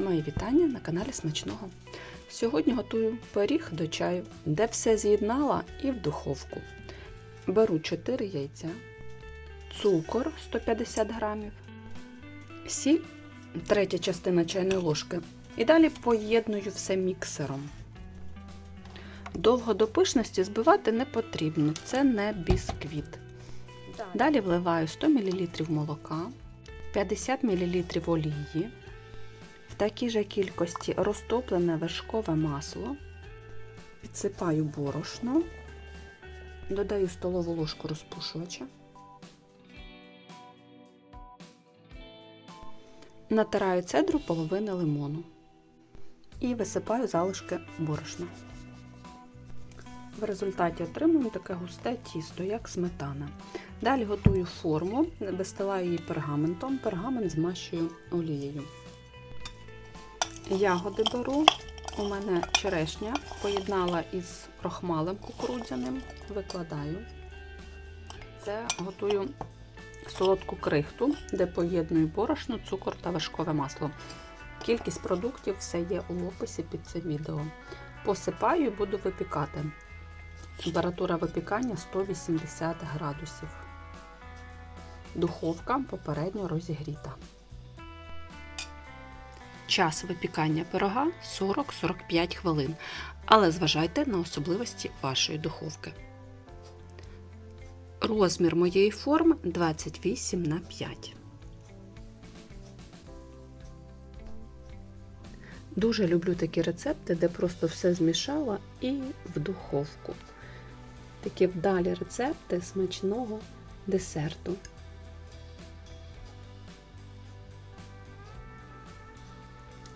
Мої вітання на каналі Смачного. Сьогодні готую пиріг до чаю, де все з'єднала і в духовку. Беру 4 яйця, цукор 150 грамів, сіль, третя частина чайної ложки. І далі поєдную все міксером. Довго до пишності збивати не потрібно, це не бісквіт. Далі вливаю 100 мл молока, 50 мл олії, такій же кількості розтоплене вершкове масло, підсипаю борошно, додаю столову ложку розпушувача, натираю цедру половини лимону і висипаю залишки борошна. В результаті отримую таке густе тісто, як сметана. Далі готую форму, вистилаю її пергаментом, пергамент змащую олією. Ягоди беру, у мене черешня, поєднала із крохмалем кукурудзяним, викладаю. Це готую солодку крихту, де поєдную борошно, цукор та вершкове масло. Кількість продуктів все є у описі під цим відео. Посипаю і буду випікати. Температура випікання 180 градусів. Духовка попередньо розігріта. Час випікання пирога 40-45 хвилин, але зважайте на особливості вашої духовки. Розмір моєї форми 28 на 5. Дуже люблю такі рецепти, де просто все змішала і в духовку. Такі вдалі рецепти смачного десерту.